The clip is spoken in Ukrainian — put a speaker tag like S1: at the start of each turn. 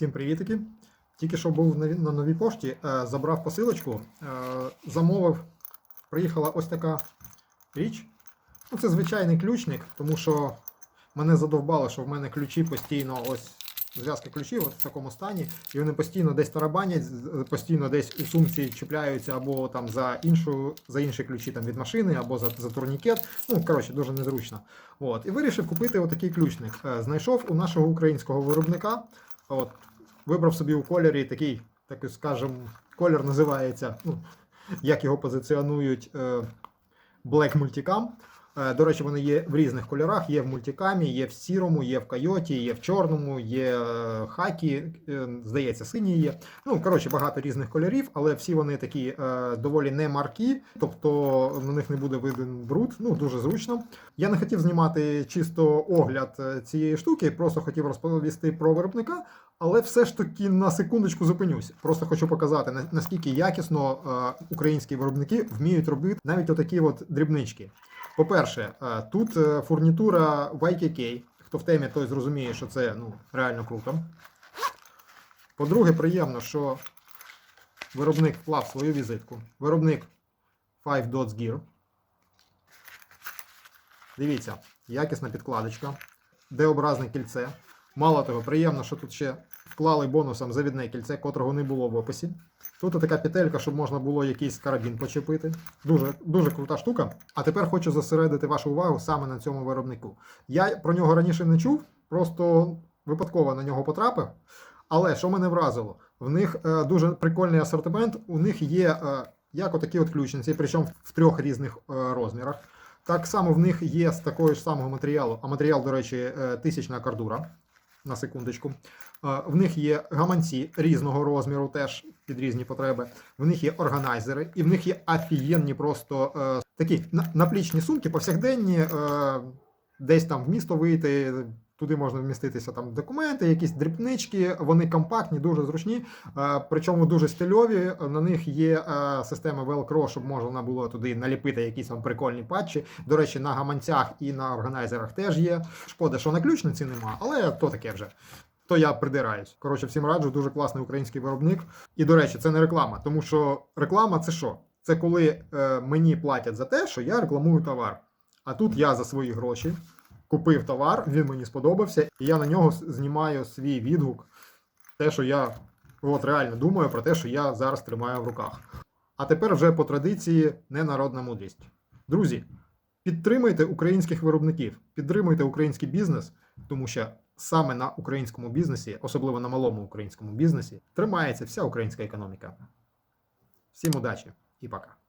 S1: Всім привітики. Тільки що був на, новій пошті, е, забрав посилочку, е, замовив, приїхала ось така річ. Ну, це звичайний ключник, тому що мене задовбало, що в мене ключі постійно ось. Зв'язки ключів от в такому стані, і вони постійно десь тарабанять, постійно десь у сумці чіпляються або там за іншу, за інші ключі там від машини, або за, за турнікет. Ну, коротше, дуже незручно. От. І вирішив купити отакий ключник. Е, Знайшов у нашого українського виробника. От, вибрав собі у кольорі такий, так скажем, колір називається, ну, як його позиціонують е, Black Multicam. Е, До речі, вони є в різних кольорах. Є в мультикамі, є в сірому, є в койоті, є в чорному, є е, хакі, е, здається, синій є. Ну, коротше, багато різних кольорів, але всі вони такі доволі не маркі, тобто на них не буде виден бруд. Ну, дуже зручно. Я не хотів знімати чисто огляд цієї штуки, просто хотів розповісти про виробника. Але все ж таки на секундочку зупинюсь. Просто хочу показати, наскільки якісно українські виробники вміють робити навіть отакі от дрібнички. По-перше, е, тут е, фурнітура YKK. Хто в темі, той зрозуміє, що це ну, реально круто. По-друге, приємно, що виробник вклав свою візитку. Виробник 5 Dots Gear. Дивіться, якісна підкладочка, Д-образне кільце. Мало того, приємно, що тут ще вклали бонусом завідне кільце, котрого не було в описі. Тут така петелька, щоб можна було якийсь карабін почепити. Дуже, дуже крута штука. А тепер хочу зосередити вашу увагу саме на цьому виробнику. Я про нього раніше не чув, просто випадково на нього потрапив. Але що мене вразило? В них е, дуже прикольний асортимент. У них є е, як отакі от ключниці, причому в трьох різних е, розмірах. Так само в них є з такого ж самого матеріалу, а матеріал, до речі, е, тисячна кардура. На секундочку. Е, В них є гаманці різного розміру, теж під різні потреби. В них є органайзери, і в них є афієнні просто е, такі наплічні сумки, повсякденні, е, десь там в місто вийти. Туди можна вміститися там документи, якісь дрібнички, вони компактні, дуже зручні, е, причому дуже стильові. На них є е, система Velcro, щоб можна було туди наліпити якісь там прикольні патчі. До речі, на гаманцях і на органайзерах теж є. Шкода, що на ключниці нема, але то таке вже. То я придираюсь. Коротше, всім раджу, дуже класний український виробник. І до речі, це не реклама, тому що реклама це що? Це коли е, мені платять за те, що я рекламую товар. А тут я за свої гроші купив товар, він мені сподобався, і я на нього знімаю свій відгук. Те, що я от реально думаю про те, що я зараз тримаю в руках. А тепер вже по традиції ненародна мудрість. Друзі, підтримуйте українських виробників, підтримуйте український бізнес, тому що саме на українському бізнесі, особливо на малому українському бізнесі, тримається вся українська економіка. Всім удачі і пока.